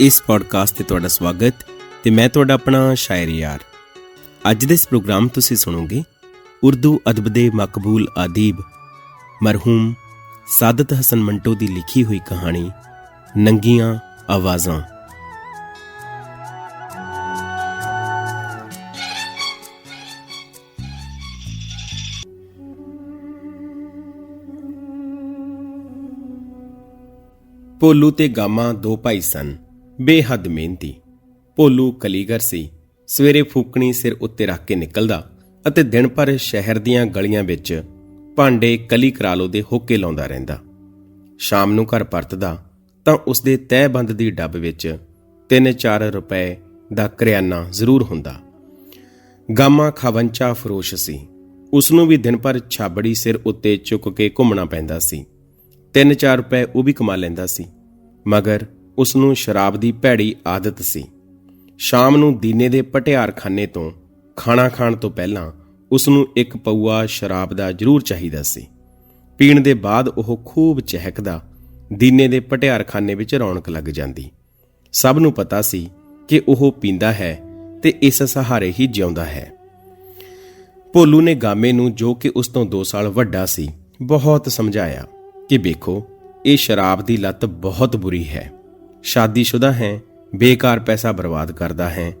ਇਸ ਪੋਡਕਾਸਟ ਤੇ ਤੁਹਾਡਾ ਸਵਾਗਤ ਤੇ ਮੈਂ ਤੁਹਾਡਾ ਆਪਣਾ ਸ਼ਾਇਰ ਯਾਰ। ਅੱਜ ਦੇ ਇਸ ਪ੍ਰੋਗਰਾਮ ਤੁਸੀਂ ਸੁਣੋਗੇ ਉਰਦੂ ਅਦਬ ਦੇ ਮਕਬੂਲ ਅਦੀਬ ਮਰਹੂਮ ਸਾਦਤ ਹਸਨ ਮੰਟੋ ਦੀ ਲਿਖੀ ਹੋਈ ਕਹਾਣੀ ਨੰਗੀਆਂ ਆਵਾਜ਼ਾਂ। ਭੋਲੂ ਤੇ ਗਾਮਾ ਦੋ ਭਾਈ ਸਨ। ਬੇਹੱਦ ਮਿਹਨਤੀ। ਭੋਲੂ ਕਲੀਗਰ ਸੀ। ਸਵੇਰੇ ਫੂਕਣੀ ਸਿਰ ਉੱਤੇ ਰੱਖ ਕੇ ਨਿਕਲਦਾ ਅਤੇ ਦਿਨ ਭਰ ਸ਼ਹਿਰ ਦੀਆਂ ਗਲੀਆਂ ਵਿੱਚ ਭਾਂਡੇ ਕਲੀ ਕਰਾਲੋ ਦੇ ਹੋਕੇ ਲਾਉਂਦਾ ਰਹਿੰਦਾ। ਸ਼ਾਮ ਨੂੰ ਘਰ ਪਰਤਦਾ ਤਾਂ ਉਸਦੇ ਤਹਿਬੰਦ ਦੀ ਡੱਬ ਵਿੱਚ 3-4 ਰੁਪਏ ਦਾ ਕਰਿਆਨਾ ਜ਼ਰੂਰ ਹੁੰਦਾ। ਗਾਮਾ ਖਵੰਚਾ ਫਰੋਸ਼ ਸੀ। ਉਸ ਨੂੰ ਵੀ ਦਿਨ ਭਰ ਛਾਬੜੀ ਸਿਰ ਉੱਤੇ ਚੁੱਕ ਕੇ ਘੁੰਮਣਾ ਪੈਂਦਾ ਸੀ। 3-4 ਰੁਪਏ ਉਹ ਵੀ ਕਮਾ ਲੈਂਦਾ ਸੀ। ਮਗਰ ਉਸ ਨੂੰ ਸ਼ਰਾਬ ਦੀ ਭੈੜੀ ਆਦਤ ਸੀ। ਸ਼ਾਮ ਨੂੰ ਦੀਨੇ ਦੇ ਪਟਿਆਰਖਾਨੇ ਤੋਂ ਖਾਣਾ ਖਾਣ ਤੋਂ ਪਹਿਲਾਂ ਉਸ ਨੂੰ ਇੱਕ ਪਊਆ ਸ਼ਰਾਬ ਦਾ ਜ਼ਰੂਰ ਚਾਹੀਦਾ ਸੀ। ਪੀਣ ਦੇ ਬਾਅਦ ਉਹ ਖੂਬ ਚਹਿਕਦਾ ਦੀਨੇ ਦੇ ਪਟਿਆਰਖਾਨੇ ਵਿੱਚ ਰੌਣਕ ਲੱਗ ਜਾਂਦੀ। ਸਭ ਨੂੰ ਪਤਾ ਸੀ ਕਿ ਉਹ ਪੀਂਦਾ ਹੈ ਤੇ ਇਸ ਸਹਾਰੇ ਹੀ ਜਿਉਂਦਾ ਹੈ। ਭੋਲੂ ਨੇ ਗਾਮੇ ਨੂੰ ਜੋ ਕਿ ਉਸ ਤੋਂ 2 ਸਾਲ ਵੱਡਾ ਸੀ, ਬਹੁਤ ਸਮਝਾਇਆ ਕਿ ਵੇਖੋ, ਇਹ ਸ਼ਰਾਬ ਦੀ ਲਤ ਬਹੁਤ ਬੁਰੀ ਹੈ। ਸ਼ਾਦੀशुदा ਹੈ, ਬੇਕਾਰ ਪੈਸਾ ਬਰਬਾਦ ਕਰਦਾ ਹੈ।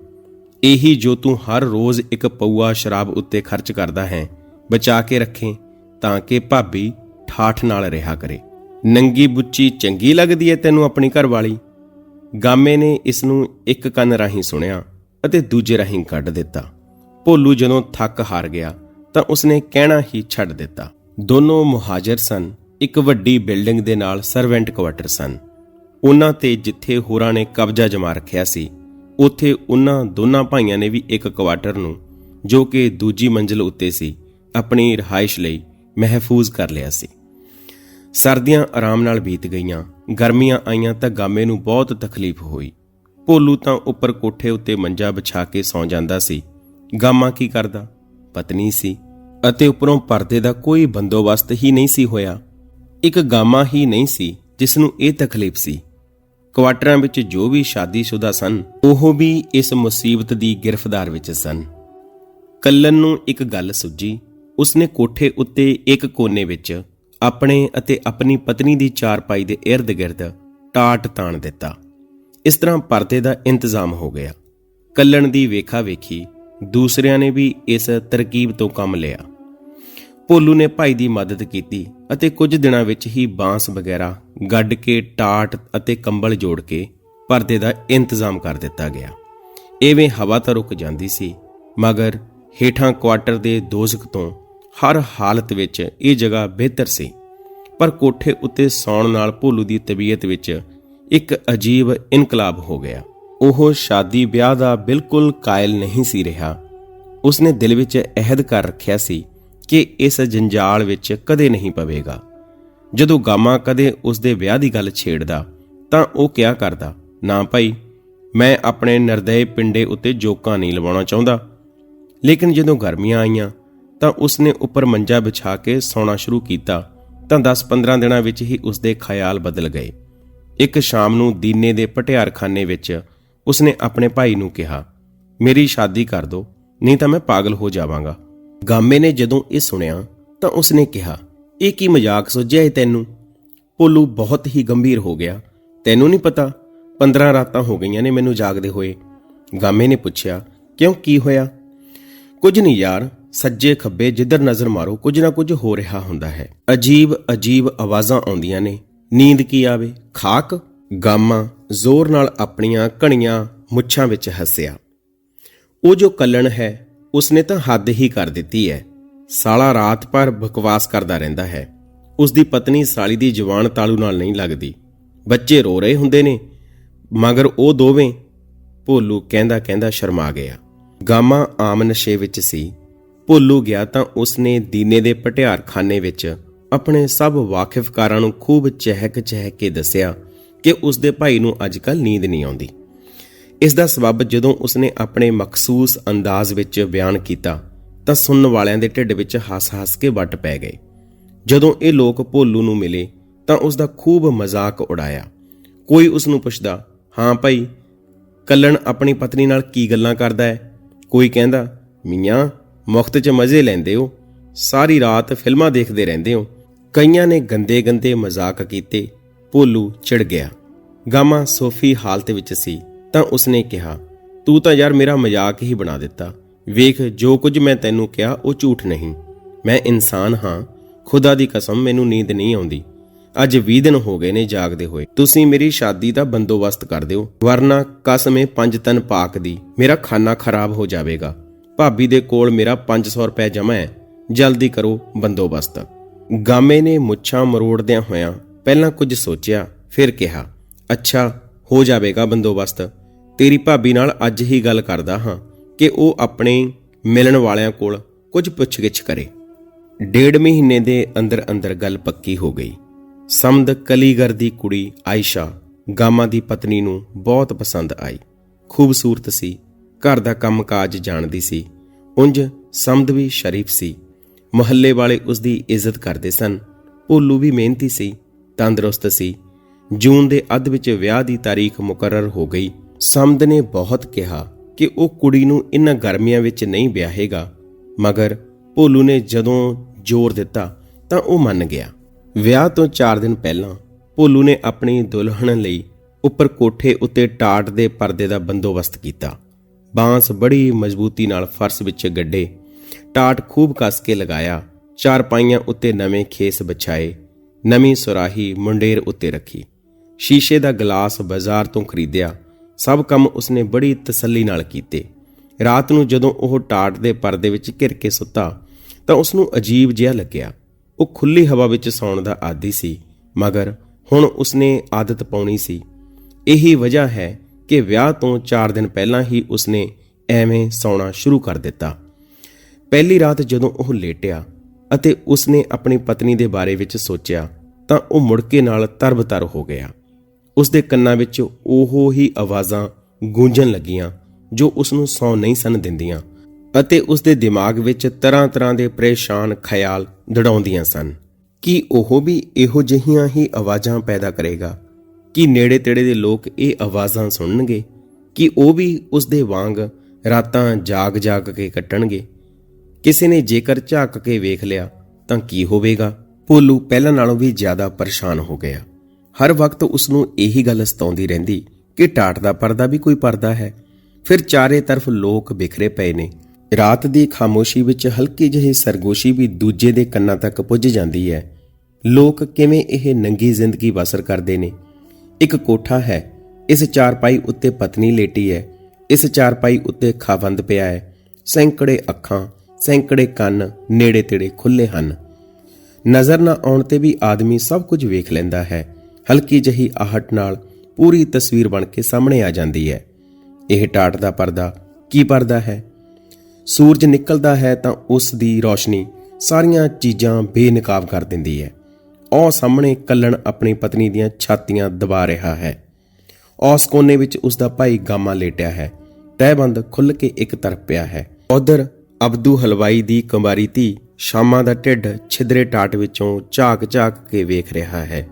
ਇਹੀ ਜੋ ਤੂੰ ਹਰ ਰੋਜ਼ ਇੱਕ ਪਊਆ ਸ਼ਰਾਬ ਉੱਤੇ ਖਰਚ ਕਰਦਾ ਹੈ, ਬਚਾ ਕੇ ਰੱਖੇ ਤਾਂ ਕਿ ਭਾਬੀ ਠਾਠ ਨਾਲ ਰਿਹਾ ਕਰੇ। ਨੰਗੀ ਬੁੱਚੀ ਚੰਗੀ ਲੱਗਦੀ ਹੈ ਤੈਨੂੰ ਆਪਣੀ ਘਰ ਵਾਲੀ ਗਾਮੇ ਨੇ ਇਸ ਨੂੰ ਇੱਕ ਕੰਨ ਰਾਹੀਂ ਸੁਣਿਆ ਅਤੇ ਦੂਜੇ ਰਾਹੀਂ ਕੱਢ ਦਿੱਤਾ। ਭੋਲੂ ਜਦੋਂ ਥੱਕ ਹਾਰ ਗਿਆ ਤਾਂ ਉਸਨੇ ਕਹਿਣਾ ਹੀ ਛੱਡ ਦਿੱਤਾ। ਦੋਨੋਂ ਮੁਹਾਜਰ ਸਨ, ਇੱਕ ਵੱਡੀ ਬਿਲਡਿੰਗ ਦੇ ਨਾਲ ਸਰਵੈਂਟ ਕੁਆਟਰ ਸਨ। ਉਹਨਾਂ ਤੇ ਜਿੱਥੇ ਹੋਰਾਂ ਨੇ ਕਬਜ਼ਾ ਜਮਾ ਰੱਖਿਆ ਸੀ, ਉੱਥੇ ਉਹਨਾਂ ਦੋਨਾਂ ਭਾਈਆਂ ਨੇ ਵੀ ਇੱਕ ਕੁਆਟਰ ਨੂੰ, ਜੋ ਕਿ ਦੂਜੀ ਮੰਜ਼ਲ ਉੱਤੇ ਸੀ, ਆਪਣੀ ਰਹਾਇਸ਼ ਲਈ ਮਹਿਫੂਜ਼ ਕਰ ਲਿਆ ਸੀ। ਸਰਦੀਆਂ ਆਰਾਮ ਨਾਲ ਬੀਤ ਗਈਆਂ, ਗਰਮੀਆਂ ਆਈਆਂ ਤਾਂ ਗਾਮੇ ਨੂੰ ਬਹੁਤ ਤਕਲੀਫ ਹੋਈ। ਭੋਲੂ ਤਾਂ ਉੱਪਰ ਕੋਠੇ ਉੱਤੇ ਮੰਜਾ ਵਿਛਾ ਕੇ ਸੌਂ ਜਾਂਦਾ ਸੀ। ਗਾਮਾ ਕੀ ਕਰਦਾ? ਪਤਨੀ ਸੀ, ਅਤੇ ਉੱਪਰੋਂ ਪਰਦੇ ਦਾ ਕੋਈ ਬੰਦੋਬਸਤ ਹੀ ਨਹੀਂ ਸੀ ਹੋਇਆ। ਇੱਕ ਗਾਮਾ ਹੀ ਨਹੀਂ ਸੀ, ਜਿਸ ਨੂੰ ਇਹ ਤਕਲੀਫ ਸੀ। ਕੁਆਟਰਾਂ ਵਿੱਚ ਜੋ ਵੀ ਸ਼ਾਦੀशुदा ਸਨ, ਉਹ ਵੀ ਇਸ ਮੁਸੀਬਤ ਦੀ ਗ੍ਰਿਫ਼ਤਾਰ ਵਿੱਚ ਸਨ। ਕੱਲਨ ਨੂੰ ਇੱਕ ਗੱਲ ਸੁੱਜੀ ਉਸਨੇ ਕੋਠੇ ਉੱਤੇ ਇੱਕ ਕੋਨੇ ਵਿੱਚ ਆਪਣੇ ਅਤੇ ਆਪਣੀ ਪਤਨੀ ਦੀ ਚਾਰਪਾਈ ਦੇ ird-gird ਟਾਟ ਤਾਣ ਦਿੱਤਾ। ਇਸ ਤਰ੍ਹਾਂ ਪਰਦੇ ਦਾ ਇੰਤਜ਼ਾਮ ਹੋ ਗਿਆ। ਕੱਲਣ ਦੀ ਵੇਖਾ ਵੇਖੀ ਦੂਸਰਿਆਂ ਨੇ ਵੀ ਇਸ ਤਰਕੀਬ ਤੋਂ ਕੰਮ ਲਿਆ। ਭੋਲੂ ਨੇ ਭਾਈ ਦੀ ਮਦਦ ਕੀਤੀ ਅਤੇ ਕੁਝ ਦਿਨਾਂ ਵਿੱਚ ਹੀ ਬਾਂਸ ਵਗੈਰਾ ਗੱਡ ਕੇ, ਟਾਟ ਅਤੇ ਕੰਬਲ ਜੋੜ ਕੇ ਪਰਦੇ ਦਾ ਇੰਤਜ਼ਾਮ ਕਰ ਦਿੱਤਾ ਗਿਆ। ਐਵੇਂ ਹਵਾ ਤਾਂ ਰੁਕ ਜਾਂਦੀ ਸੀ, ਮਗਰ ਹੇਠਾਂ ਕੁਆਟਰ ਦੇ ਦੋਜ਼ਖ ਤੋਂ ਹਰ ਹਾਲਤ ਵਿੱਚ ਇਹ ਜਗ੍ਹਾ ਬਿਹਤਰ ਸੀ। ਪਰ ਕੋਠੇ ਉੱਤੇ ਸੌਣ ਨਾਲ ਭੋਲੂ ਦੀ ਤਬੀਅਤ ਵਿੱਚ ਇੱਕ ਅਜੀਬ ਇਨਕਲਾਬ ਹੋ ਗਿਆ। ਉਹ ਸ਼ਾਦੀ ਵਿਆਹ ਦਾ ਬਿਲਕੁਲ ਕਾਇਲ ਨਹੀਂ ਸੀ ਰਿਹਾ। ਉਸਨੇ ਦਿਲ ਵਿੱਚ ਅਹਿਦ ਕਰ ਰੱਖਿਆ ਸੀ ਕਿ ਇਸ ਜੰਜਾਲ ਵਿੱਚ ਕਦੇ ਨਹੀਂ ਪਵੇਗਾ। ਜਦੋਂ ਗਾਮਾ ਕਦੇ ਉਸ ਦੇ ਵਿਆਹ ਦੀ ਗੱਲ ਛੇੜਦਾ, ਤਾਂ ਉਹ ਕਿਹਾ ਕਰਦਾ? ਨਾ ਭਾਈ, ਮੈਂ ਆਪਣੇ ਨਿਰਦਈ ਪਿੰਡੇ ਉੱਤੇ ਜੋਕਾਂ ਨਹੀਂ ਲਵਾਉਣਾ ਚਾਹੁੰਦਾ। ਲੇਕਿਨ ਜਦੋਂ ਗਰਮੀਆਂ ਆਈਆਂ, ਤਾਂ ਉਸਨੇ ਉੱਪਰ ਮੰਜਾ ਵਿਛਾ ਕੇ ਸੌਣਾ ਸ਼ੁਰੂ ਕੀਤਾ, ਤਾਂ 10-15 ਦਿਨਾਂ ਵਿੱਚ ਹੀ ਉਸਦੇ ਖਿਆਲ ਬਦਲ ਗਏ। ਇੱਕ ਸ਼ਾਮ ਨੂੰ ਦੀਨੇ ਦੇ ਪਟਿਆਰਖਾਨੇ ਵਿੱਚ ਉਸਨੇ ਆਪਣੇ ਭਾਈ ਨੂੰ ਕਿਹਾ, ਮੇਰੀ ਸ਼ਾਦੀ ਕਰ ਦਿਓ ਨਹੀਂ ਤਾਂ ਮੈਂ ਪਾਗਲ ਹੋ ਜਾਵਾਂਗਾ। ਗਾਮੇ ਨੇ ਜਦੋਂ ਇਹ ਸੁਣਿਆ ਤਾਂ ਉਸਨੇ ਕਿਹਾ, ਇਹ ਕੀ ਮਜ਼ਾਕ ਸੁਝਿਆ ਏ ਤੈਨੂੰ? ਭੋਲੂ ਬਹੁਤ ਹੀ ਗੰਭੀਰ ਹੋ ਗਿਆ। ਤੈਨੂੰ ਨਹੀਂ ਪਤਾ? 15 ਰਾਤਾਂ ਹੋ ਗਈਆਂ ਨੇ ਮੈਨੂੰ ਜਾਗਦੇ ਹੋਏ। ਗਾਮੇ ਨੇ ਪੁੱਛਿਆ, ਕਿਉਂ ਕੀ ਹੋਇਆ? ਕੁਝ ਨਹੀਂ ਯਾਰ, ਸੱਜੇ ਖੱਬੇ ਜਿੱਧਰ ਨਜ਼ਰ ਮਾਰੋ, ਕੁਝ ਨਾ ਕੁਝ ਹੋ ਰਿਹਾ ਹੁੰਦਾ ਹੈ। ਅਜੀਬ ਅਜੀਬ ਆਵਾਜ਼ਾਂ ਆਉਂਦੀਆਂ ਨੇ। ਨੀਂਦ ਕੀ ਆਵੇ? ਖਾਕ? ਗਾਮਾ ਜ਼ੋਰ ਨਾਲ ਆਪਣੀਆਂ ਘਣੀਆਂ ਮੁੱਛਾਂ ਵਿੱਚ ਹੱਸਿਆ। ਉਹ ਜੋ ਕੱਲਣ ਹੈ ਉਸਨੇ ਤਾਂ ਹੱਦ ਹੀ ਕਰ ਦਿੱਤੀ ਹੈ। ਸਾਲਾ ਰਾਤ ਭਰ ਬਕਵਾਸ ਕਰਦਾ ਰਹਿੰਦਾ ਹੈ। ਉਸ ਦੀ ਪਤਨੀ ਸਾਲੀ ਦੀ ਜਵਾਨ ਤਾਲੂ ਨਾਲ ਨਹੀਂ ਲੱਗਦੀ। ਬੱਚੇ ਰੋ ਰਹੇ ਹੁੰਦੇ ਨੇ। ਮਗਰ ਉਹ ਦੋਵੇਂ ਭੋਲੂ ਕਹਿੰਦਾ ਕਹਿੰਦਾ ਸ਼ਰਮਾ ਗਿਆ। ਗਾਮਾ ਆਮ ਨਸ਼ੇ ਵਿੱਚ ਸੀ। ਭੋਲੂ ਗਿਆ ਤਾਂ ਉਸਨੇ ਦੀਨੇ ਦੇ ਪਟਿਆਰਖਾਨੇ ਵਿੱਚ ਆਪਣੇ ਸਭ ਵਾਕਿਫਕਾਰਾਂ ਨੂੰ ਖੂਬ ਚਹਿਕ ਚਹਿਕ ਕੇ ਦੱਸਿਆ ਕਿ ਉਸ ਦੇ ਭਾਈ ਨੂੰ ਅੱਜਕੱਲ ਨੀਂਦ ਨਹੀਂ ਆਉਂਦੀ। ਇਸ ਦਾ ਸਬਬ ਜਦੋਂ ਉਸਨੇ ਆਪਣੇ ਮਖਸੂਸ ਅੰਦਾਜ਼ ਵਿੱਚ ਬਿਆਨ ਕੀਤਾ, ਤਾਂ ਸੁਣਨ ਵਾਲਿਆਂ ਦੇ ਢਿੱਡ ਵਿੱਚ ਹੱਸ-ਹੱਸ ਕੇ ਵੱਟ ਪੈ ਗਏ। ਜਦੋਂ ਇਹ ਲੋਕ ਭੋਲੂ ਨੂੰ ਮਿਲੇ, ਤਾਂ ਉਸ ਦਾ ਖੂਬ ਮਜ਼ਾਕ ਉਡਾਇਆ। ਕੋਈ ਉਸ ਨੂੰ ਪੁੱਛਦਾ, ਹਾਂ ਭਾਈ, ਕੱਲਣ ਆਪਣੀ ਪਤਨੀ ਨਾਲ ਕੀ ਗੱਲਾਂ ਕਰਦਾ ਹੈ? ਕੋਈ ਕਹਿੰਦਾ, ਮੀਆਂ ਮੁਖਤ 'ਚ ਮਜ਼ੇ ਲੈਂਦੇ ਹੋ, ਸਾਰੀ ਰਾਤ ਫਿਲਮਾਂ ਦੇਖਦੇ ਰਹਿੰਦੇ ਹੋ। ਕਈਆਂ ਨੇ ਗੰਦੇ ਗੰਦੇ ਮਜ਼ਾਕ ਕੀਤੇ, ਭੋਲੂ ਚਿੜ ਗਿਆ। ਗਾਮਾ ਸੋਫੀ ਹਾਲਤ ਵਿੱਚ ਸੀ। ਤਾਂ ਉਸਨੇ ਕਿਹਾ, ਤੂੰ ਤਾਂ ਯਾਰ ਮੇਰਾ ਮਜ਼ਾਕ ਹੀ ਬਣਾ ਦਿੱਤਾ। ਵੇਖ, ਜੋ ਕੁਝ ਮੈਂ ਤੈਨੂੰ ਕਿਹਾ, ਉਹ ਝੂਠ ਨਹੀਂ। ਮੈਂ ਇਨਸਾਨ ਹਾਂ। ਖੁਦਾ ਦੀ ਕਸਮ, ਮੈਨੂੰ ਨੀਂਦ ਨਹੀਂ ਆਉਂਦੀ। ਅੱਜ 20 ਦਿਨ ਹੋ ਗਏ ਨੇ ਜਾਗਦੇ ਹੋਏ। ਤੁਸੀਂ ਮੇਰੀ ਸ਼ਾਦੀ ਦਾ ਬੰਦੋਬਸਤ ਕਰ ਦਿਓ। ਵਰਨਾ ਕਸਮੇ ਪੰਜ ਤਨ ਪਾਕ ਦੀ। ਮੇਰਾ ਖਾਨਾ ਖਰਾਬ ਹੋ ਜਾਵੇਗਾ। ਭਾਬੀ ਦੇ ਕੋਲ ਮੇਰਾ 500 ਰੁਪਏ ਜਮਾ ਹੈ। ਜਲਦੀ ਕਰੋ ਬੰਦੋਬਸਤ। ਗਾਮੇ ਨੇ ਮੁੱਛਾਂ ਮਰੋੜਦਿਆਂ ਹੋਇਆਂ ਪਹਿਲਾਂ ਕੁਝ ਸੋਚਿਆ, ਫਿਰ ਕਿਹਾ, ਅੱਛਾ, ਹੋ ਜਾਵੇਗਾ ਬੰਦੋਬਸਤ। ਤੇਰੀ ਭਾਬੀ ਨਾਲ ਅੱਜ ਹੀ ਗੱਲ ਕਰਦਾ ਹਾਂ ਕਿ ਉਹ ਆਪਣੇ ਮਿਲਣ ਵਾਲਿਆਂ ਕੋਲ ਕੁਝ ਪੁੱਛਗਿੱਛ ਕਰੇ। ਡੇਢ ਮਹੀਨੇ ਦੇ ਅੰਦਰ ਅੰਦਰ ਗੱਲ ਪੱਕੀ ਹੋ ਗਈ। ਸਮਦ ਕਲੀਗਰ ਦੀ ਕੁੜੀ ਆਇਸ਼ਾ ਗਾਮਾ ਦੀ ਪਤਨੀ ਨੂੰ ਬਹੁਤ ਪਸੰਦ ਆਈ। ਖੂਬਸੂਰਤ ਸੀ। ਘਰ ਦਾ ਕੰਮਕਾਜ ਜਾਣਦੀ ਸੀ। ਉੰਜ ਸਮਦ ਵੀ ਸ਼ਰੀਫ ਸੀ। ਮੁਹੱਲੇ ਵਾਲੇ ਉਸ ਦੀ ਇੱਜ਼ਤ ਕਰਦੇ ਸਨ। ਭੋਲੂ ਵੀ ਮਿਹਨਤੀ ਸੀ, ਤੰਦਰੁਸਤ ਸੀ। ਜੂਨ ਦੇ ਅੱਧ ਵਿੱਚ ਵਿਆਹ ਦੀ ਤਾਰੀਖ ਮੁਕਰਰ ਹੋ ਗਈ। ਸਮਦ ਨੇ ਬਹੁਤ ਕਿਹਾ ਕਿ ਉਹ ਕੁੜੀ ਨੂੰ ਇਨ੍ਹਾਂ ਗਰਮੀਆਂ ਵਿੱਚ ਨਹੀਂ ਵਿਆਹੇਗਾ, ਮਗਰ ਭੋਲੂ ਨੇ ਜਦੋਂ ਜ਼ੋਰ ਦਿੱਤਾ ਤਾਂ ਉਹ ਮੰਨ ਗਿਆ। ਵਿਆਹ ਤੋਂ 4 ਦਿਨ ਪਹਿਲਾਂ ਭੋਲੂ ਨੇ ਆਪਣੀ ਦੁਲਹਣ ਲਈ ਉੱਪਰ ਕੋਠੇ ਉੱਤੇ ਟਾਟ ਦੇ ਪਰਦੇ ਦਾ ਬੰਦੋਬਸਤ ਕੀਤਾ। ਬਾਂਸ ਬੜੀ ਮਜ਼ਬੂਤੀ ਨਾਲ ਫਰਸ਼ ਵਿੱਚ ਗੱਡੇ, ਟਾਟ ਖੂਬ ਕੱਸ ਕੇ ਲਗਾਇਆ, ਚਾਰ ਪਾਈਆਂ ਉੱਤੇ ਨਵੇਂ ਖੇਸ ਵਿਛਾਏ, ਨਵੀਂ ਸੁਰਾਹੀ ਮੁੰਡੇਰ ਉੱਤੇ ਰੱਖੀ। ਸ਼ੀਸ਼ੇ ਦਾ ਗਲਾਸ ਬਾਜ਼ਾਰ ਤੋਂ ਖਰੀਦਿਆ ਸਭ ਕੰਮ ਉਸਨੇ ਬੜੀ ਤਸੱਲੀ ਨਾਲ ਕੀਤੇ। ਰਾਤ ਨੂੰ ਜਦੋਂ ਉਹ ਟਾਟ ਦੇ ਪਰਦੇ ਵਿੱਚ ਘਿਰ ਕੇ ਸੁੱਤਾ, ਤਾਂ ਉਸ ਨੂੰ ਅਜੀਬ ਜਿਹਾ ਲੱਗਿਆ। ਉਹ ਖੁੱਲੀ ਹਵਾ ਵਿੱਚ ਸੌਣ ਦਾ ਆਦੀ ਸੀ, ਮਗਰ ਹੁਣ ਉਸਨੇ ਆਦਤ ਪਾਉਣੀ ਸੀ। ਇਹੀ ਵਜ੍ਹਾ ਹੈ ਕਿ ਵਿਆਹ ਤੋਂ 4 ਦਿਨ ਪਹਿਲਾਂ ਹੀ ਉਸਨੇ ਐਵੇਂ ਸੌਣਾ ਸ਼ੁਰੂ ਕਰ ਦਿੱਤਾ। ਪਹਿਲੀ ਰਾਤ ਜਦੋਂ ਉਹ ਲੇਟਿਆ ਅਤੇ ਉਸਨੇ ਆਪਣੀ ਪਤਨੀ ਦੇ ਬਾਰੇ ਵਿੱਚ ਸੋਚਿਆ, ਤਾਂ ਉਹ ਮੁੜਕੇ ਨਾਲ ਤਰਬਤਰ ਹੋ ਗਿਆ। ਉਸਦੇ ਕੰਨਾਂ ਵਿੱਚ ਉਹੋ ਹੀ ਆਵਾਜ਼ਾਂ ਗੂੰਜਣ ਲੱਗੀਆਂ, ਜੋ ਉਸ ਨੂੰ ਸੌ ਨਹੀਂ ਸਨ ਦਿੰਦੀਆਂ, ਅਤੇ ਉਸਦੇ ਦਿਮਾਗ ਵਿੱਚ ਤਰ੍ਹਾਂ-ਤਰ੍ਹਾਂ ਦੇ ਪਰੇਸ਼ਾਨ ਖਿਆਲ ਦੜਾਉਂਦੀਆਂ ਸਨ। ਕਿ ਉਹ ਵੀ ਇਹੋ ਜਿਹੀਆਂ ਹੀ ਆਵਾਜ਼ਾਂ ਪੈਦਾ ਕਰੇਗਾ? ਕਿ ਨੇੜੇ-ਤੇੜੇ ਦੇ ਲੋਕ ਇਹ ਆਵਾਜ਼ਾਂ ਸੁਣਨਗੇ? ਕਿ ਉਹ ਵੀ ਉਸਦੇ ਵਾਂਗ ਰਾਤਾਂ ਜਾਗ-ਜਾਗ ਕੇ ਕੱਟਣਗੇ? ਕਿਸੇ ਨੇ ਜੇਕਰ ਝਾਕ ਕੇ ਵੇਖ ਲਿਆ, ਤਾਂ ਕੀ ਹੋਵੇਗਾ? ਭੋਲੂ ਪਹਿਲਾਂ ਨਾਲੋਂ ਵੀ ਜ਼ਿਆਦਾ ਪਰੇਸ਼ਾਨ ਹੋ ਗਿਆ। ਹਰ ਵਕਤ ਉਸ ਨੂੰ ਇਹੀ ਗੱਲ ਸਤਾਉਂਦੀ ਰਹਿੰਦੀ ਕਿ ਟਾਟ ਦਾ ਪਰਦਾ ਵੀ ਕੋਈ ਪਰਦਾ ਹੈ। ਫਿਰ ਚਾਰੇ ਤਰਫ ਲੋਕ ਬਿਖਰੇ ਪਏ ਨੇ। ਰਾਤ ਦੀ ਖਾਮੋਸ਼ੀ ਵਿੱਚ ਹਲਕੀ ਜਿਹੀ ਸਰਗੋਸ਼ੀ ਵੀ ਦੂਜੇ ਦੇ ਕੰਨਾਂ ਤੱਕ ਪੁੱਜ ਜਾਂਦੀ ਹੈ। ਲੋਕ ਕਿਵੇਂ ਇਹ ਨੰਗੀ ਜ਼ਿੰਦਗੀ ਬਸਰ ਕਰਦੇ ਨੇ। ਇੱਕ ਕੋਠਾ ਹੈ। ਇਸ ਚਾਰਪਾਈ ਉੱਤੇ ਪਤਨੀ ਲੇਟੀ ਹੈ। ਇਸ ਚਾਰਪਾਈ ਉੱਤੇ ਖਾਵੰਦ ਪਿਆ ਹੈ। ਸੈਂਕੜੇ ਅੱਖਾਂ, ਸੈਂਕੜੇ ਕੰਨ, ਨੇੜੇ ਤੇੜੇ ਖੁੱਲੇ ਹਨ। ਨਜ਼ਰ ਨਾ ਆਉਣ ਤੇ ਵੀ ਆਦਮੀ ਸਭ ਕੁਝ ਵੇਖ ਲੈਂਦਾ ਹੈ। ਹਲਕੀ ਜਹੀ ਆਹਟ ਨਾਲ ਪੂਰੀ ਤਸਵੀਰ ਬਣ ਕੇ ਸਾਹਮਣੇ ਆ ਜਾਂਦੀ ਹੈ। ਇਹ ਟਾਟ ਦਾ ਪਰਦਾ ਕੀ ਪਰਦਾ ਹੈ? ਸੂਰਜ ਨਿਕਲਦਾ ਹੈ ਤਾਂ ਉਸ ਦੀ ਰੋਸ਼ਨੀ ਸਾਰੀਆਂ ਚੀਜ਼ਾਂ ਬੇਨਕਾਬ ਕਰ ਦਿੰਦੀ ਹੈ। ਉਹ ਸਾਹਮਣੇ ਕੱਲਣ ਆਪਣੀ ਪਤਨੀ ਦੀਆਂ ਛਾਤੀਆਂ ਦਬਾ ਰਿਹਾ ਹੈ। ਉਸ ਕੋਨੇ ਵਿੱਚ ਉਸ ਦਾ ਭਾਈ ਗਾਮਾ ਲੇਟਿਆ ਹੈ। ਤਹਿਬੰਦ ਖੁੱਲ ਕੇ ਇੱਕ ਤਰਫ ਪਿਆ ਹੈ। ਉਧਰ ਅਬਦੂ ਹਲਵਾਈ ਦੀ ਕੁਮਾਰੀ ਧੀ ਸ਼ਾਮਾਂ ਦਾ ਢਿੱਡ ਛਿਦਰੇ ਟਾਟ ਵਿੱਚੋਂ ਝਾਕ-ਝਾਕ ਕੇ ਵੇਖ ਰਿਹਾ ਹੈ।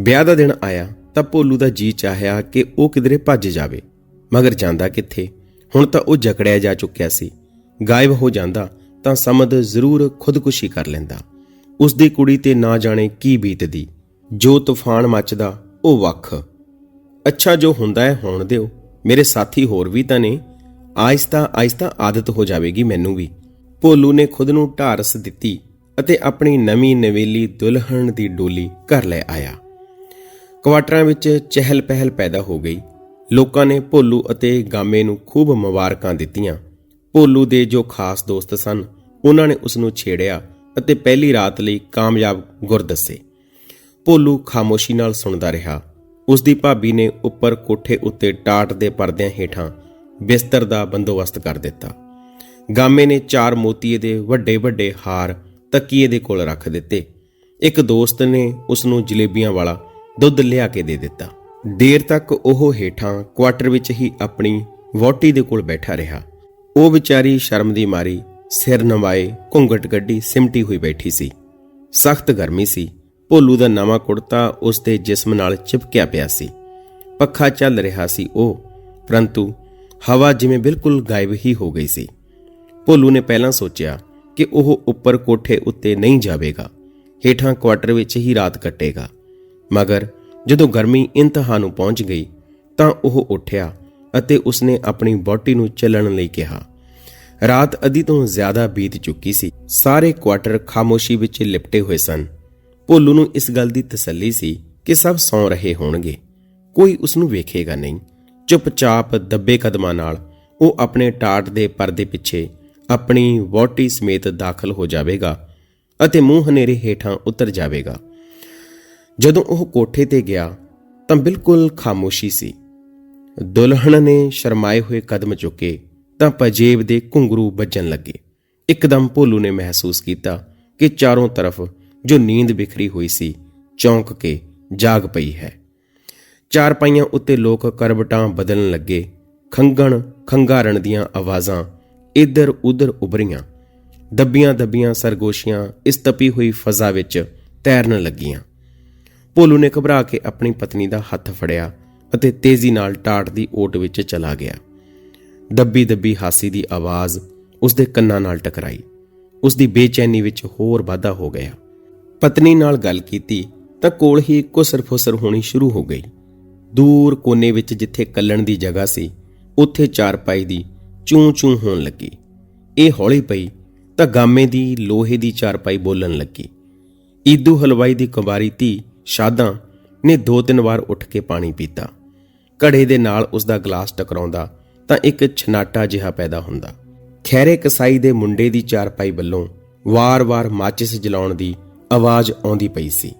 ਵਿਆਹ ਦਾ ਦਿਨ ਆਇਆ ਤਾਂ ਭੋਲੂ ਦਾ ਜੀ ਚਾਹਿਆ ਕਿ ਉਹ ਕਿਧਰੇ ਭੱਜ ਜਾਵੇ, ਮਗਰ ਜਾਂਦਾ ਕਿੱਥੇ? ਹੁਣ ਤਾਂ ਉਹ ਜਕੜਿਆ ਜਾ ਚੁੱਕਿਆ ਸੀ। ਗਾਇਬ ਹੋ ਜਾਂਦਾ ਤਾਂ ਸਮਦ ਜ਼ਰੂਰ ਖੁਦਕੁਸ਼ੀ ਕਰ ਲੈਂਦਾ। ਉਸ ਦੀ ਕੁੜੀ ਤੇ ਨਾ ਜਾਣੇ ਕੀ ਬੀਤਦੀ। ਜੋ ਤੂਫਾਨ ਮੱਚਦਾ, ਉਹ ਵੱਖ। ਅੱਛਾ ਜੋ ਹੁੰਦਾ ਹੈ, ਹੋਣ ਦਿਓ। ਮੇਰੇ ਸਾਥੀ ਹੋਰ ਵੀ ਤਾਂ ਨੇ। ਆਇਸਤਾ ਆਇਸਤਾ ਆਦਤ ਹੋ ਜਾਵੇਗੀ ਮੈਨੂੰ ਵੀ। ਭੋਲੂ ਨੇ ਖੁਦ ਨੂੰ ਢਾਰਸ ਦਿੱਤੀ ਅਤੇ ਆਪਣੀ ਨਵੀਂ ਨਵੇਲੀ ਦੁਲਹਣ ਦੀ ਡੋਲੀ ਘਰ ਲੈ ਆਇਆ। ਕੁਆਟਰਾਂ ਵਿੱਚ ਚਹਿਲ ਪਹਿਲ ਪੈਦਾ ਹੋ ਗਈ। ਲੋਕਾਂ ਨੇ ਭੋਲੂ ਅਤੇ ਗਾਮੇ ਨੂੰ ਖੂਬ ਮੁਬਾਰਕਾਂ ਦਿੱਤੀਆਂ। ਭੋਲੂ ਦੇ ਜੋ ਖਾਸ ਦੋਸਤ ਸਨ, ਉਹਨਾਂ ਨੇ ਉਸ ਨੂੰ ਛੇੜਿਆ ਅਤੇ ਪਹਿਲੀ ਰਾਤ ਲਈ ਕਾਮਯਾਬ ਗੁਰ ਦੱਸੇ। ਭੋਲੂ ਖਾਮੋਸ਼ੀ ਨਾਲ ਸੁਣਦਾ ਰਿਹਾ। ਉਸ ਦੀ ਭਾਬੀ ਨੇ ਉੱਪਰ ਕੋਠੇ ਉੱਤੇ ਟਾਟ ਦੇ ਪਰਦਿਆਂ ਹੇਠਾਂ ਬਿਸਤਰ ਦਾ ਬੰਦੋਬਸਤ ਕਰ ਦਿੱਤਾ। ਗਾਮੇ ਨੇ ਚਾਰ ਮੋਤੀਏ ਦੇ ਵੱਡੇ ਵੱਡੇ ਹਾਰ ਤਕੀਏ ਦੇ ਕੋਲ ਰੱਖ ਦਿੱਤੇ। ਇੱਕ ਦੋਸਤ ਨੇ ਉਸ ਨੂੰ ਜਲੇਬੀਆਂ ਵਾਲਾ ਦੁੱਧ ਲਿਆ ਕੇ ਦੇ ਦਿੱਤਾ। ਦੇਰ ਤੱਕ ਉਹ ਹੇਠਾਂ ਕੁਆਟਰ ਵਿੱਚ ਹੀ ਆਪਣੀ ਵੋਟੀ ਦੇ ਕੋਲ ਬੈਠਾ ਰਿਹਾ। ਉਹ ਵਿਚਾਰੀ ਸ਼ਰਮ ਦੀ ਮਾਰੀ, ਸਿਰ ਨਵਾਏ, ਘੁੰਗਟ ਗੱਡੀ ਸਿਮਟੀ ਹੋਈ ਬੈਠੀ ਸੀ। ਸਖਤ ਗਰਮੀ ਸੀ। ਭੋਲੂ ਦਾ ਨਵਾਂ ਕੁੜਤਾ ਉਸ ਦੇ ਜਿਸਮ ਨਾਲ ਚਿਪਕਿਆ ਪਿਆ ਸੀ। ਪੱਖਾ ਚੱਲ ਰਿਹਾ ਸੀ ਉਹ, ਪਰੰਤੂ ਹਵਾ ਜਿਵੇਂ ਬਿਲਕੁਲ ਗਾਇਬ ਹੀ ਹੋ ਗਈ ਸੀ। ਭੋਲੂ ਨੇ ਪਹਿਲਾਂ ਸੋਚਿਆ ਕਿ ਉਹ ਉੱਪਰ ਕੋਠੇ ਉੱਤੇ ਨਹੀਂ ਜਾਵੇਗਾ। ਹੇਠਾਂ ਕੁਆਟਰ ਵਿੱਚ ਹੀ ਰਾਤ ਕੱਟੇਗਾ। ਮਗਰ ਜਦੋਂ ਗਰਮੀ ਇੰਤਹਾ ਨੂੰ ਪਹੁੰਚ ਗਈ ਤਾਂ ਉਹ ਉੱਠਿਆ ਅਤੇ ਉਸਨੇ ਆਪਣੀ ਬੋਟੀ ਨੂੰ ਚੱਲਣ ਲਈ ਕਿਹਾ। ਰਾਤ ਅੱਧੀ ਤੋਂ ਜ਼ਿਆਦਾ ਬੀਤ ਚੁੱਕੀ ਸੀ। ਸਾਰੇ ਕੁਆਟਰ ਖਾਮੋਸ਼ੀ ਵਿੱਚ ਲਿਪਟੇ ਹੋਏ ਸਨ। ਭੋਲੂ ਨੂੰ ਇਸ ਗੱਲ ਦੀ ਤਸੱਲੀ ਸੀ ਕਿ ਸਭ ਸੌਂ ਰਹੇ ਹੋਣਗੇ। ਕੋਈ ਉਸ ਨੂੰ ਵੇਖੇਗਾ ਨਹੀਂ। ਚੁੱਪਚਾਪ ਦੱਬੇ ਕਦਮਾਂ ਨਾਲ ਉਹ ਆਪਣੇ ਟਾਟ ਦੇ ਪਰਦੇ ਪਿੱਛੇ ਆਪਣੀ ਵੋਟੀ ਸਮੇਤ ਦਾਖਲ ਹੋ ਜਾਵੇਗਾ ਅਤੇ ਮੂੰਹ ਹਨੇਰੇ ਹੇਠਾਂ ਉਤਰ ਜਾਵੇਗਾ। ਜਦੋਂ ਉਹ ਕੋਠੇ ਤੇ ਗਿਆ ਤਾਂ ਬਿਲਕੁਲ ਖਾਮੋਸ਼ੀ ਸੀ। ਦੁਲਹਣ ਨੇ ਸ਼ਰਮਾਏ ਹੋਏ ਕਦਮ ਚੁੱਕੇ ਤਾਂ ਪਜੇਬ ਦੇ ਘੁੰਗਰੂ ਵੱਜਣ ਲੱਗੇ। ਇੱਕਦਮ ਭੋਲੂ ਨੇ ਮਹਿਸੂਸ ਕੀਤਾ ਕਿ ਚਾਰੋਂ ਤਰਫ ਜੋ ਨੀਂਦ ਬਿਖਰੀ ਹੋਈ ਸੀ, ਚੌਂਕ ਕੇ ਜਾਗ ਪਈ ਹੈ। ਚਾਰ ਪਾਈਆਂ ਉੱਤੇ ਲੋਕ ਕਰਬਟਾਂ ਬਦਲਣ ਲੱਗੇ। ਖੰਗਣ, ਖੰਗਾਰਣ ਦੀਆਂ ਆਵਾਜ਼ਾਂ ਇੱਧਰ ਉੱਧਰ ਉਭਰੀਆਂ। ਦੱਬੀਆਂ ਦੱਬੀਆਂ ਸਰਗੋਸ਼ੀਆਂ ਇਸ ਤਪੀ ਹੋਈ ਫਜ਼ਾ ਵਿੱਚ ਤੈਰਨ ਲੱਗੀਆਂ। ਭੋਲੂ ਨੇ ਘਬਰਾ ਕੇ ਆਪਣੀ ਪਤਨੀ ਦਾ ਹੱਥ ਫੜਿਆ ਅਤੇ ਤੇਜ਼ੀ ਨਾਲ ਟਾਟ ਦੀ ਓਟ ਵਿੱਚ ਚਲਾ ਗਿਆ। ਦੱਬੀ ਦੱਬੀ ਹਾਸੀ ਦੀ ਆਵਾਜ਼ ਉਸ ਦੇ ਕੰਨਾਂ ਨਾਲ ਟਕਰਾਈ। ਉਸ ਦੀ ਬੇਚੈਨੀ ਵਿੱਚ ਹੋਰ ਵਾਧਾ ਹੋ ਗਿਆ। ਪਤਨੀ ਨਾਲ ਗੱਲ ਕੀਤੀ ਤਾਂ ਕੋਲ ਹੀ ਕੁਸਰ-ਫੁਸਰ ਹੋਣੀ ਸ਼ੁਰੂ ਹੋ ਗਈ। ਦੂਰ ਕੋਨੇ ਵਿੱਚ ਜਿੱਥੇ ਕੱਲਣ ਦੀ ਜਗ੍ਹਾ ਸੀ, ਉੱਥੇ ਚਾਰਪਾਈ ਦੀ ਚੂੰ-ਚੂੰ ਹੋਣ ਲੱਗੀ। ਇਹ ਹੌਲੀ ਪਈ ਤਾਂ ਗਾਮੇ ਦੀ ਲੋਹੇ ਦੀ ਚਾਰਪਾਈ ਬੋਲਣ ਲੱਗੀ। ਈਦੂ ਹਲਵਾਈ ਦੀ ਕੁਮਾਰੀ ਧੀ ਸ਼ਾਦਾਂ, ਨੇ ਦੋ ਤਿੰਨ ਵਾਰ ਉੱਠ ਕੇ ਪਾਣੀ ਪੀਤਾ। ਘੜੇ ਦੇ ਨਾਲ ਉਸ ਦਾ ਗਲਾਸ ਟਕਰਾਉਂਦਾ ਤਾਂ ਇੱਕ ਛਨਾਟਾ ਜਿਹਾ ਪੈਦਾ ਹੁੰਦਾ। ਖੈਰੇ ਕਸਾਈ ਦੇ ਮੁੰਡੇ ਦੀ ਚਾਰਪਾਈ ਵੱਲੋਂ ਵਾਰ-ਵਾਰ ਮਾਚਿਸ ਜਲਾਉਣ ਦੀ ਆਵਾਜ਼ ਆਉਂਦੀ ਪਈ ਸੀ।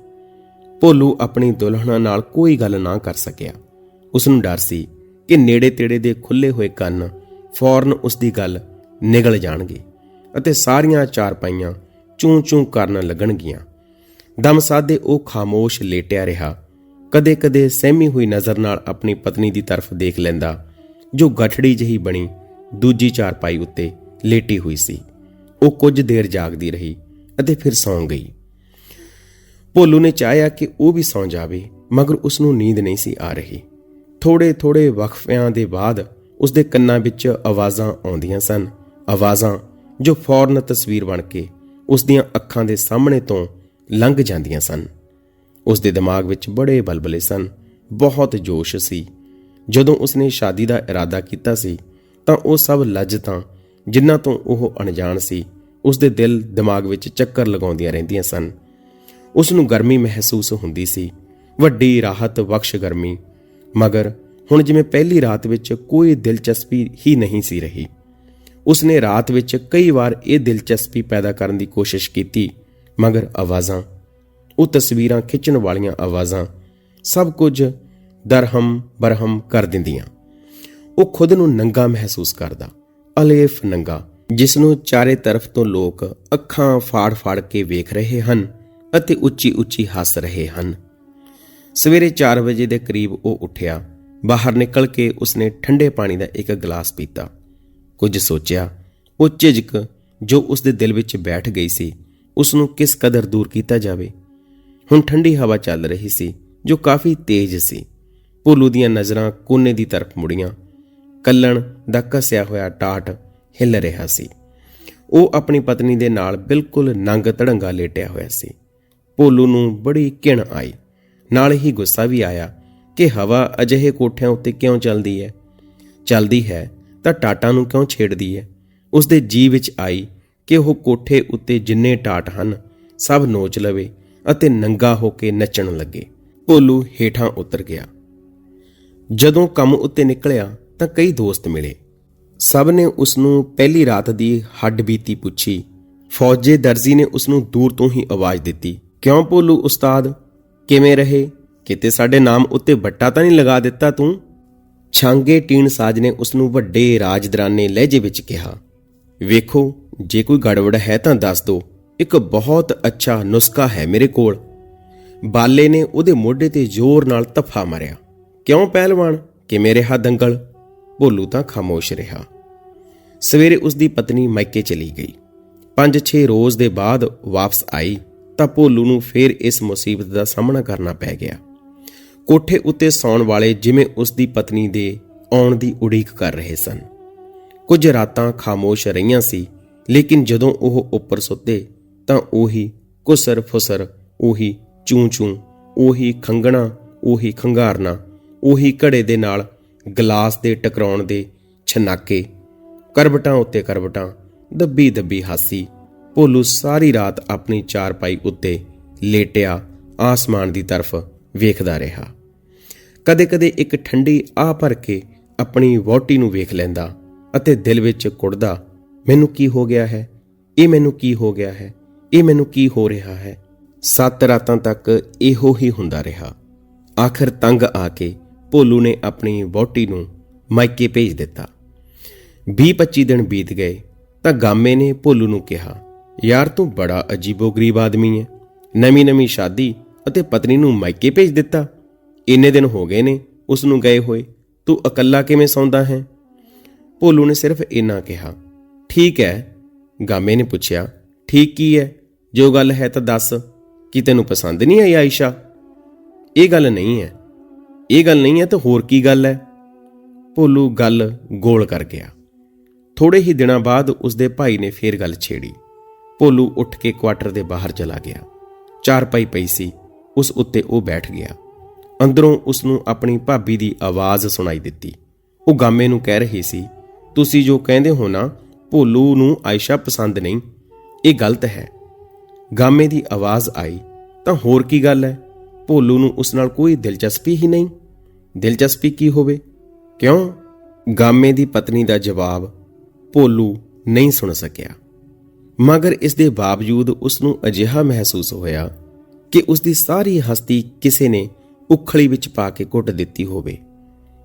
ਭੋਲੂ ਆਪਣੀ ਦੁਲਹਣਾ ਨਾਲ ਕੋਈ ਗੱਲ ਨਾ ਕਰ ਸਕਿਆ। ਉਸ ਨੂੰ ਡਰ ਸੀ ਕਿ ਨੇੜੇ-ਤੇੜੇ ਦੇ ਖੁੱਲੇ ਹੋਏ ਕੰਨ ਫੌਰਨ ਉਸ ਦੀ ਗੱਲ ਨਿਗਲ ਜਾਣਗੇ ਅਤੇ ਸਾਰੀਆਂ ਚਾਰਪਾਈਆਂ ਚੂੰ-ਚੂੰ ਕਰਨ ਲੱਗਣਗੀਆਂ। ਦਮ ਸਾਧੇ ਉਹ ਖਾਮੋਸ਼ ਲੇਟਿਆ ਰਿਹਾ। ਕਦੇ-ਕਦੇ ਸਹਿਮੀ ਹੋਈ ਨਜ਼ਰ ਨਾਲ ਆਪਣੀ ਪਤਨੀ ਦੀ ਤਰਫ ਦੇਖ ਲੈਂਦਾ, ਜੋ ਗਠੜੀ ਜਹੀ ਬਣੀ ਦੂਜੀ ਚਾਰਪਾਈ ਉੱਤੇ ਲੇਟੀ ਹੋਈ ਸੀ। ਉਹ ਕੁਝ ਦੇਰ ਜਾਗਦੀ ਰਹੀ ਅਤੇ ਫਿਰ ਸੌਂ ਗਈ। ਭੋਲੂ ਨੇ ਚਾਹਿਆ ਕਿ ਉਹ ਵੀ ਸੌਂ ਜਾਵੇ, ਮਗਰ ਉਸ ਨੂੰ ਨੀਂਦ ਨਹੀਂ ਸੀ ਆ ਰਹੀ। ਥੋੜੇ-ਥੋੜੇ ਵਕਫਿਆਂ ਦੇ ਬਾਅਦ ਉਸ ਦੇ ਕੰਨਾਂ ਵਿੱਚ ਆਵਾਜ਼ਾਂ ਆਉਂਦੀਆਂ ਸਨ। ਆਵਾਜ਼ਾਂ ਜੋ ਫੌਰਨ ਤਸਵੀਰ ਬਣ ਕੇ ਉਸ ਦੀਆਂ ਅੱਖਾਂ ਦੇ ਸਾਹਮਣੇ ਤੋਂ ਲੰਘ ਜਾਂਦੀਆਂ ਸਨ। ਉਸ ਦੇ ਦਿਮਾਗ ਵਿੱਚ ਬੜੇ ਬਲਬਲੇ ਸਨ। ਬਹੁਤ ਜੋਸ਼ ਸੀ। ਜਦੋਂ ਉਸਨੇ ਸ਼ਾਦੀ ਦਾ ਇਰਾਦਾ ਕੀਤਾ ਸੀ, ਤਾਂ ਉਹ ਸਭ ਲੱਜਤਾਂ, ਜਿਨ੍ਹਾਂ ਤੋਂ ਉਹ ਅਣਜਾਣ ਸੀ ਉਸ ਦੇ ਦਿਲ ਦਿਮਾਗ ਵਿੱਚ ਚੱਕਰ ਲਗਾਉਂਦੀਆਂ ਰਹਿੰਦੀਆਂ ਸਨ। ਉਸ ਨੂੰ ਗਰਮੀ ਮਹਿਸੂਸ ਹੁੰਦੀ ਸੀ। ਵੱਡੀ ਰਾਹਤ ਬਖਸ਼ ਗਰਮੀ। ਮਗਰ ਹੁਣ ਜਿਵੇਂ ਪਹਿਲੀ ਰਾਤ ਵਿੱਚ ਕੋਈ ਦਿਲਚਸਪੀ ਹੀ ਨਹੀਂ ਸੀ ਰਹੀ। ਉਸਨੇ ਰਾਤ ਵਿੱਚ ਕਈ ਵਾਰ ਇਹ ਦਿਲਚਸਪੀ ਪੈਦਾ ਕਰਨ ਦੀ ਕੋਸ਼ਿਸ਼ ਕੀਤੀ। ਮਗਰ ਆਵਾਜ਼ਾਂ, ਉਹ ਤਸਵੀਰਾਂ ਖਿੱਚਣ ਵਾਲੀਆਂ ਆਵਾਜ਼ਾਂ ਸਭ ਕੁਝ ਦਰਹਮ ਬਰਹਮ ਕਰ ਦਿੰਦੀਆਂ। ਉਹ ਖੁਦ ਨੂੰ ਨੰਗਾ ਮਹਿਸੂਸ ਕਰਦਾ ਅਲੇਫ ਨੰਗਾ, ਜਿਸ ਨੂੰ ਚਾਰੇ ਤਰਫ ਤੋਂ ਲੋਕ ਅੱਖਾਂ ਫਾੜ-ਫਾੜ ਕੇ ਵੇਖ ਰਹੇ ਹਨ ਅਤੇ ਉੱਚੀ-ਉੱਚੀ ਹੱਸ ਰਹੇ ਹਨ। ਸਵੇਰੇ 4 ਵਜੇ ਦੇ ਕਰੀਬ ਉਹ ਉੱਠਿਆ, ਬਾਹਰ ਨਿਕਲ ਕੇ ਉਸਨੇ ਠੰਡੇ ਪਾਣੀ ਦਾ ਇੱਕ ਗਲਾਸ ਪੀਤਾ। ਕੁਝ ਸੋਚਿਆ, ਉਹ ਝਿਜਕ ਜੋ ਉਸਦੇ ਦਿਲ ਵਿੱਚ ਬੈਠ ਗਈ ਸੀ ਉਸ ਨੂੰ ਕਿਸ ਕਦਰ ਦੂਰ ਕੀਤਾ ਜਾਵੇ? ਹੁਣ ਠੰਡੀ ਹਵਾ ਚੱਲ ਰਹੀ ਸੀ, ਜੋ ਕਾਫੀ ਤੇਜ਼ ਸੀ। ਭੋਲੂ ਦੀਆਂ ਨਜ਼ਰਾਂ ਕੋਨੇ ਦੀ ਤਰਫ ਮੁੜੀਆਂ। ਕੱਲਣ ਦਾ ਕਸਿਆ ਹੋਇਆ ਟਾਟ ਹਿੱਲ ਰਿਹਾ ਸੀ। ਉਹ ਆਪਣੀ ਪਤਨੀ ਦੇ ਨਾਲ ਬਿਲਕੁਲ ਨੰਗ ਤੜੰਗਾ ਲੇਟਿਆ ਹੋਇਆ ਸੀ। ਭੋਲੂ ਨੂੰ ਬੜੀ ਕਿਣ ਆਈ। ਨਾਲ ਹੀ ਗੁੱਸਾ ਵੀ ਆਇਆ ਕਿ ਹਵਾ ਅਜਿਹੇ ਕੋਠਿਆਂ ਉੱਤੇ ਕਿਉਂ ਚੱਲਦੀ ਹੈ? ਚੱਲਦੀ ਹੈ ਤਾਂ ਟਾਟਾਂ ਨੂੰ ਕਿਉਂ ਛੇੜਦੀ ਹੈ? ਉਸ ਦੇ ਜੀ ਵਿੱਚ ਆਈ ਕਿ ਉਹ ਕੋਠੇ ਉੱਤੇ ਜਿੰਨੇ ਟਾਟ ਹਨ, ਸਭ ਨੋਚ ਲਵੇ ਅਤੇ ਨੰਗਾ ਹੋ ਕੇ ਨੱਚਣ ਲੱਗੇ। ਭੋਲੂ ਹੇਠਾਂ ਉਤਰ ਗਿਆ। ਜਦੋਂ ਕੰਮ ਉੱਤੇ ਨਿਕਲਿਆ ਤਾਂ ਕਈ ਦੋਸਤ ਮਿਲੇ। ਸਭ ਨੇ ਉਸ ਨੂੰ ਪਹਿਲੀ ਰਾਤ ਦੀ ਹੱਡ ਬੀਤੀ ਪੁੱਛੀ। ਫੌਜੇ ਦਰਜ਼ੀ ਨੇ ਉਸ ਨੂੰ ਦੂਰ ਤੋਂ ਹੀ ਆਵਾਜ਼ ਦਿੱਤੀ। ਕਿਉਂ ਭੋਲੂ ਉਸਤਾਦ? ਕਿਵੇਂ ਰਹੇ? ਕਿਤੇ ਸਾਡੇ ਨਾਮ ਉੱਤੇ ਬੱਟਾ ਤਾਂ ਨਹੀਂ ਲਗਾ ਦਿੱਤਾ ਤੂੰ? ਛਾਂਗੇ ਟੀਨ ਸਾਜ ਨੇ ਉਸ ਨੂੰ ਵੱਡੇ ਰਾਜਦਰਾਨੇ ਲਹਿਜੇ ਵਿੱਚ ਕਿਹਾ। ਵੇਖੋ, ਜੇ ਕੋਈ ਗੜਬੜ ਹੈ ਤਾਂ ਦੱਸ ਦਿਓ। ਇੱਕ ਬਹੁਤ ਅੱਛਾ ਨੁਸਖਾ ਹੈ ਮੇਰੇ ਕੋਲ। ਬਾਲੇ ਨੇ ਉਹਦੇ ਮੋਢੇ ਤੇ ਜ਼ੋਰ ਨਾਲ ਤਫਾ ਮਾਰਿਆ। ਕਿਉਂ ਪਹਿਲਵਾਨ? ਕਿ ਮੇਰੇ ਹੱਥ ਦੰਗਲ? ਭੋਲੂ ਤਾਂ ਖਾਮੋਸ਼ ਰਿਹਾ। ਸਵੇਰੇ ਉਸ ਦੀ ਪਤਨੀ ਮਾਇਕੇ ਚਲੀ ਗਈ। 5-6 ਰੋਜ਼ ਦੇ ਬਾਅਦ ਵਾਪਸ ਆਈ ਤਾਂ ਭੋਲੂ ਨੂੰ ਫੇਰ ਇਸ ਮੁਸੀਬਤ ਦਾ ਸਾਹਮਣਾ ਕਰਨਾ ਪੈ ਗਿਆ। ਕੋਠੇ ਉੱਤੇ ਸੌਣ ਵਾਲੇ ਜਿਵੇਂ ਉਸ ਦੀ ਪਤਨੀ ਦੇ ਆਉਣ ਦੀ ਉਡੀਕ ਕਰ ਰਹੇ ਸਨ। ਕੁਝ ਰਾਤਾਂ ਖਾਮੋਸ਼ ਰਹੀਆਂ ਸੀ, ਲੇਕਿਨ ਜਦੋਂ ਉਹ ਉੱਪਰ ਸੁੱਤੇ ਤਾਂ ਉਹੀ ਕੁਸਰ ਫੁਸਰ, ਉਹੀ ਚੂੰ ਚੂੰ, ਉਹੀ ਖੰਗਣਾ ਉਹੀ ਖੰਗਾਰਨਾ ਉਹੀ ਘੜੇ ਦੇ ਨਾਲ ਗਲਾਸ ਦੇ ਟਕਰਾਉਣ ਦੇ ਛਨਾਕੇ, ਕਰਬਟਾਂ ਉੱਤੇ ਕਰਬਟਾਂ, ਦੱਬੀ ਦੱਬੀ ਹਾਸੀ, ਭੋਲੂ ਸਾਰੀ ਰਾਤ ਆਪਣੀ ਚਾਰਪਾਈ ਉੱਤੇ ਲੇਟਿਆ ਆਸਮਾਨ ਦੀ ਤਰਫ ਵੇਖਦਾ ਰਿਹਾ। ਕਦੇ-ਕਦੇ ਇੱਕ ਠੰਡੀ ਆਹ ਭਰ ਕੇ ਆਪਣੀ ਵਹੁਟੀ ਨੂੰ ਵੇਖ ਲੈਂਦਾ। ਅਤੇ ਦਿਲ ਵਿੱਚ ਕੁੜਦਾ, ਮੈਨੂੰ ਕੀ ਹੋ ਗਿਆ ਹੈ? ਇਹ ਮੈਨੂੰ ਕੀ ਹੋ ਗਿਆ ਹੈ? ਇਹ ਮੈਨੂੰ ਕੀ ਹੋ ਰਿਹਾ ਹੈ? ਸੱਤ ਰਾਤਾਂ ਤੱਕ ਇਹੋ ਹੀ ਹੁੰਦਾ ਰਿਹਾ। ਆਖਰ ਤੰਗ ਆ ਕੇ ਭੋਲੂ ਨੇ ਆਪਣੀ ਵਹੁਟੀ ਨੂੰ ਮਾਇਕੇ ਭੇਜ ਦਿੱਤਾ। 20-25 ਦਿਨ ਬੀਤ ਗਏ, ਤਾਂ ਗਾਮੇ ਨੇ ਭੋਲੂ ਨੂੰ ਕਿਹਾ, ਯਾਰ, ਤੂੰ ਬੜਾ ਅਜੀਬੋ-ਗਰੀਬ ਆਦਮੀ ਹੈ ਨਵੀਂ-ਨਵੀਂ ਸ਼ਾਦੀ ਅਤੇ ਪਤਨੀ ਨੂੰ ਮਾਇਕੇ ਭੇਜ ਦਿੱਤਾ। ਇੰਨੇ ਦਿਨ ਹੋ ਗਏ ਨੇ ਉਸ ਨੂੰ ਗਏ ਹੋਏ। ਤੂੰ ਇਕੱਲਾ ਕਿਵੇਂ ਸੌਂਦਾ ਹੈ? ਭੋਲੂ ਨੇ ਸਿਰਫ ਇੰਨਾ ਕਿਹਾ, ਠੀਕ ਹੈ ਗਾਮੇ ਨੇ ਪੁੱਛਿਆ, ਠੀਕ ਕੀ ਹੈ ਜੋ ਗੱਲ ਹੈ ਤਾਂ ਦੱਸ, ਕੀ ਤੈਨੂੰ ਪਸੰਦ ਨਹੀਂ ਆਈ ਆਇਸ਼ਾ? ਇਹ ਗੱਲ ਨਹੀਂ ਹੈ ਇਹ ਗੱਲ ਨਹੀਂ ਹੈ ਤਾਂ ਹੋਰ ਕੀ ਗੱਲ ਹੈ ਭੋਲੂ ਗੱਲ ਗੋਲ ਕਰ ਗਿਆ। ਥੋੜੇ ਹੀ ਦਿਨਾਂ ਬਾਅਦ ਉਸਦੇ ਭਾਈ ਨੇ ਫੇਰ ਗੱਲ ਛੇੜੀ। ਭੋਲੂ ਉੱਠ ਕੇ ਕੁਆਟਰ ਦੇ ਬਾਹਰ ਚਲਾ ਗਿਆ। ਚਾਰ ਪਾਈ ਪਈ ਸੀ, ਉਸ ਉੱਤੇ ਉਹ ਬੈਠ ਗਿਆ। ਅੰਦਰੋਂ ਉਸ ਨੂੰ ਆਪਣੀ ਭਾਬੀ ਦੀ ਆਵਾਜ਼ ਸੁਣਾਈ ਦਿੱਤੀ। ਉਹ ਗਾਮੇ ਨੂੰ ਕਹਿ ਰਹੀ ਸੀ ਤੁਸੀਂ ਜੋ ਕਹਿੰਦੇ ਹੋ ਨਾ, ਭੋਲੂ ਨੂੰ ਆਇਸ਼ਾ ਪਸੰਦ ਨਹੀਂ, ਇਹ ਗਲਤ ਹੈ। ਗਾਮੇ ਦੀ ਆਵਾਜ਼ ਆਈ, ਤਾਂ ਹੋਰ ਕੀ ਗੱਲ ਹੈ? ਭੋਲੂ ਨੂੰ ਉਸ ਨਾਲ ਕੋਈ ਦਿਲਚਸਪੀ ਹੀ ਨਹੀਂ। ਦਿਲਚਸਪੀ ਕੀ ਹੋਵੇ? ਕਿਉਂ? ਗਾਮੇ ਦੀ ਪਤਨੀ ਦਾ ਜਵਾਬ ਭੋਲੂ ਨਹੀਂ ਸੁਣ ਸਕਿਆ। ਮਗਰ ਇਸ ਦੇ ਬਾਵਜੂਦ ਉਸ ਨੂੰ ਅਜਿਹਾ ਮਹਿਸੂਸ ਹੋਇਆ ਕਿ ਉਸ ਦੀ ਸਾਰੀ ਹਸਤੀ ਕਿਸੇ ਨੇ ਉਖਲੀ ਵਿੱਚ ਪਾ ਕੇ ਘੁੱਟ ਦਿੱਤੀ ਹੋਵੇ।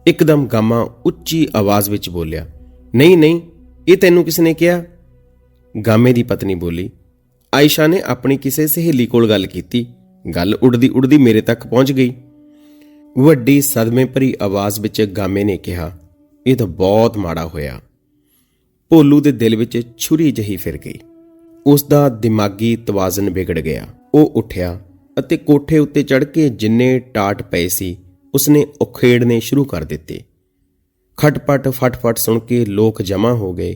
ਇੱਕਦਮ ਗਾਮਾ ਉੱਚੀ ਆਵਾਜ਼ ਵਿੱਚ ਬੋਲਿਆ ਨਹੀਂ ਨਹੀਂ, ਇਹ ਤੈਨੂੰ ਕਿਸ ਨੇ ਕਿਹਾ? ਗਾਮੇ ਦੀ ਪਤਨੀ ਬੋਲੀ, ਆਇਸ਼ਾ ਨੇ ਆਪਣੀ ਕਿਸੇ ਸਹੇਲੀ ਕੋਲ ਗੱਲ ਕੀਤੀ। ਗੱਲ ਉੱਡਦੀ ਉੱਡਦੀ ਮੇਰੇ ਤੱਕ ਪਹੁੰਚ ਗਈ। ਵੱਡੀ ਸਦਮੇ ਭਰੀ ਆਵਾਜ਼ ਵਿੱਚ ਗਾਮੇ ਨੇ ਕਿਹਾ, ਇਹ ਤਾਂ ਬਹੁਤ ਮਾੜਾ ਹੋਇਆ। ਭੋਲੂ ਦੇ ਦਿਲ ਵਿੱਚ ਛੁਰੀ ਜਹੀ ਫਿਰ ਗਈ। ਉਸ ਦਾ ਦਿਮਾਗੀ ਤਵਾਜ਼ਨ ਵਿਗੜ ਗਿਆ। ਉਹ ਉੱਠਿਆ ਅਤੇ ਕੋਠੇ ਉੱਤੇ ਚੜ੍ਹ ਕੇ ਜਿੰਨੇ ਟਾਟ ਪਏ ਸੀ, ਉਸਨੇ ਉਖੇੜਨੇ ਸ਼ੁਰੂ ਕਰ ਦਿੱਤੇ। ਖਟਪਟ ਫਟਫਟ ਸੁਣ ਕੇ ਲੋਕ ਜਮ੍ਹਾਂ ਹੋ ਗਏ।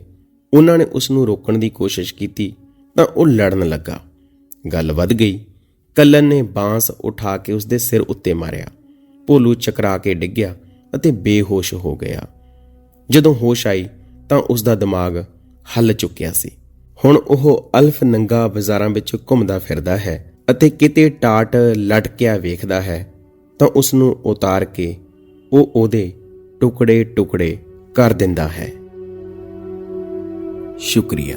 ਉਹਨਾਂ ਨੇ ਉਸ ਨੂੰ ਰੋਕਣ ਦੀ ਕੋਸ਼ਿਸ਼ ਕੀਤੀ, ਤਾਂ ਉਹ ਲੜਨ ਲੱਗਾ। ਗੱਲ ਵੱਧ ਗਈ। ਕੱਲਨ ਨੇ ਬਾਂਸ ਉਠਾ ਕੇ ਉਸ ਦੇ ਸਿਰ ਉੱਤੇ ਮਾਰਿਆ। ਭੋਲੂ ਚਕਰਾ ਕੇ ਡਿੱਗਿਆ ਅਤੇ ਬੇਹੋਸ਼ ਹੋ ਗਿਆ। ਜਦੋਂ ਹੋਸ਼ ਆਈ, ਤਾਂ ਉਸ ਦਾ ਦਿਮਾਗ ਹੱਲ ਚੁੱਕਿਆ ਸੀ। ਹੁਣ ਉਹ ਅਲਫ ਨੰਗਾ ਬਾਜ਼ਾਰਾਂ ਵਿੱਚ ਘੁੰਮਦਾ ਫਿਰਦਾ ਹੈ ਅਤੇ ਕਿਤੇ ਟਾਟ ਲਟਕਿਆ ਵੇਖਦਾ ਹੈ, ਤਾਂ ਉਸ ਨੂੰ ਉਤਾਰ ਕੇ ਉਹ ਉਹਦੇ ਟੁਕੜੇ ਟੁਕੜੇ ਕਰ ਦਿੰਦਾ ਹੈ। ਸ਼ੁਕਰੀਆ।